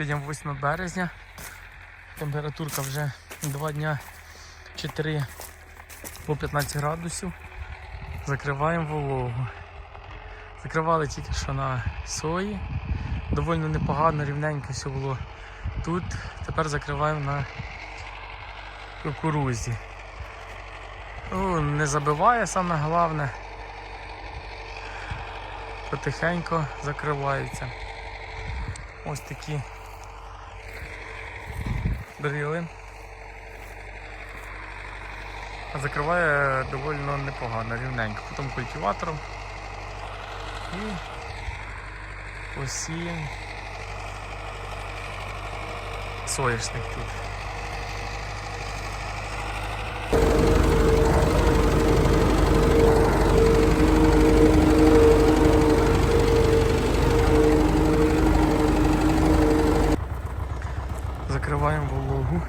Сьогодні 8 березня. Температурка вже 2 дня чи 3 по 15 градусів. Закриваємо вологу. Закривали тільки що на сої. Доволі непогано, рівненько все було тут. Тепер закриваємо на кукурузі. Ну, не забиває саме головне. Потихеньку закриваються. Ось такі дріли. Закриває доволі непогано, рівненько. Потім культиватором. І посіємо соняшник тут. Закриваємо вологу.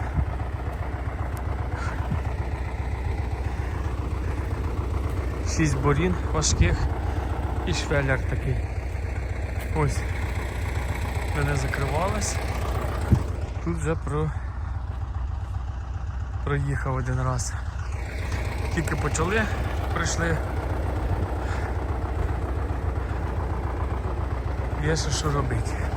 Шість борін важких і швеляр такий. Ось. Де не закривалось. Тут вже про... проїхав один раз. Тільки почали, прийшли. Є ще що робити.